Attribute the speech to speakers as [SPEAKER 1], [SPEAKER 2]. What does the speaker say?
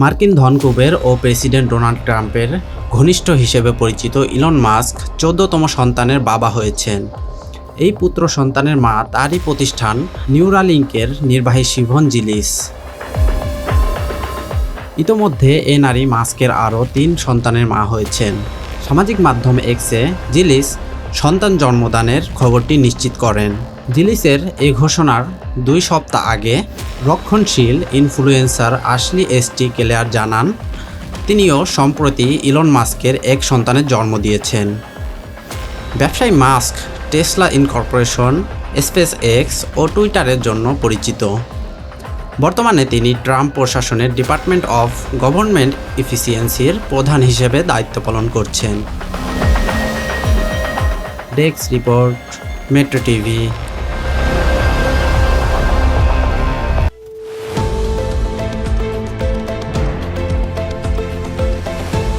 [SPEAKER 1] মার্কিন ধনকুবের ও president Donald ট্রাম্পের ঘনিষ্ঠ হিসেবে পরিচিত ইলন মাস্ক চোদ্দতম সন্তানের বাবা হয়েছেন। এই পুত্র সন্তানের মা তারই প্রতিষ্ঠান নিউরালিঙ্কের নির্বাহী শিভন জিলিস। ইতোমধ্যে এ নারী মাস্কের আরও তিন সন্তানের মা হয়েছেন। সামাজিক মাধ্যম এক্সে জিলিস সন্তান জন্মদানের খবরটি নিশ্চিত করেন। জিলিসের এই ঘোষণার দুই সপ্তাহ আগে রক্ষণশীল ইনফ্লুয়েন্সার আশলি এসটি কেলেয়ার জানান, তিনিও সম্প্রতি ইলন মাস্কের এক সন্তানের জন্ম দিয়েছেন। ব্যবসায়ী Musk, Tesla incorporation Space X ও টুইটারের জন্য পরিচিত। বর্তমানে তিনি ট্রাম্প প্রশাসনের ডিপার্টমেন্ট অফ গভর্নমেন্ট ইফিসিয়েন্সির প্রধান হিসেবে দায়িত্ব পালন করছেন। Desk report, metro TV.